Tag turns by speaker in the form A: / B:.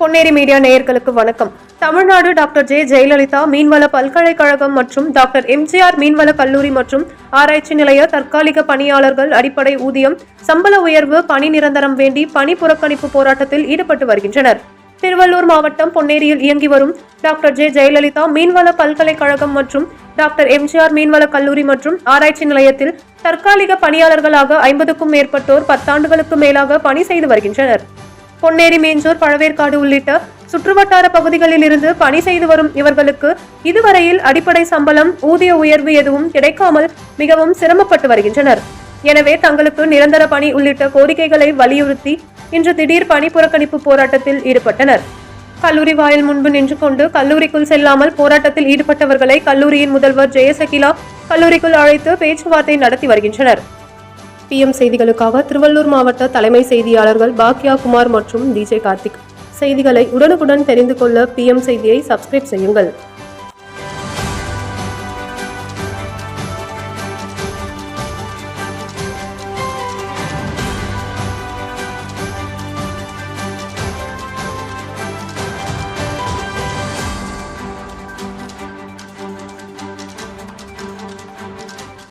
A: Ponneri media நேயர்களுக்கு வணக்கம். Tamil Nadu doctor J. Jayalalithaa மீன்வள பல்கலைக்கழகம் மற்றும் டாக்டர் எம்ஜிஆர் மீன்வள கல்லூரி மற்றும் ஆராய்ச்சி நிலைய தற்காலிக பணியாளர்கள் அடிப்படை ஊதியம் சம்பள உயர்வு பணி நிரந்தரம் வேண்டி பணி புறக்கணிப்பு போராட்டத்தில் ஈடுபட்டு வருகின்றனர். திருவள்ளூர் மாவட்டம் பொன்னேரியில் இயங்கி வரும் டாக்டர் ஜே. ஜெயலலிதா மீன்வள பல்கலைக்கழகம் மற்றும் டாக்டர் எம்ஜிஆர் மீன்வள கல்லூரி மற்றும் ஆராய்ச்சி நிலையத்தில் தற்காலிக பணியாளர்களாக ஐம்பதுக்கும் மேற்பட்டோர் பத்தாண்டுகளுக்கு மேலாக பணி செய்து வருகின்றனர். பொன்னேரி மேஞ்சூர் பழவேற்காடு உள்ளிட்ட சுற்றுவட்டார பகுதிகளில் இருந்து பணி செய்து வரும் இவர்களுக்கு இதுவரையில் அடிப்படை சம்பளம் ஊதிய உயர்வு எதுவும் கிடைக்காமல் மிகவும் சிரமப்பட்டு வருகின்றனர். எனவே தங்களுக்கு நிரந்தர பணி உள்ளிட்ட கோரிக்கைகளை வலியுறுத்தி இன்று திடீர் பணி புறக்கணிப்பு போராட்டத்தில் ஈடுபட்டனர். கல்லூரி வாயில் முன்பு நின்று கொண்டு கல்லூரிக்குள் செல்லாமல் போராட்டத்தில் ஈடுபட்டவர்களை கல்லூரியின் முதல்வர் ஜெயசகிலா கல்லூரிக்குள் அழைத்து பேச்சுவார்த்தை நடத்தி வருகின்றனர். பிஎம் செய்திகளுக்காக திருவள்ளூர் மாவட்ட தலைமை செய்தியாளர்கள் பாக்யா குமார் மற்றும் டிஜே கார்த்திக். செய்திகளை உடனுக்குடன் தெரிந்து கொள்ள பிஎம் செய்தியை சப்ஸ்கிரைப் செய்யுங்கள்.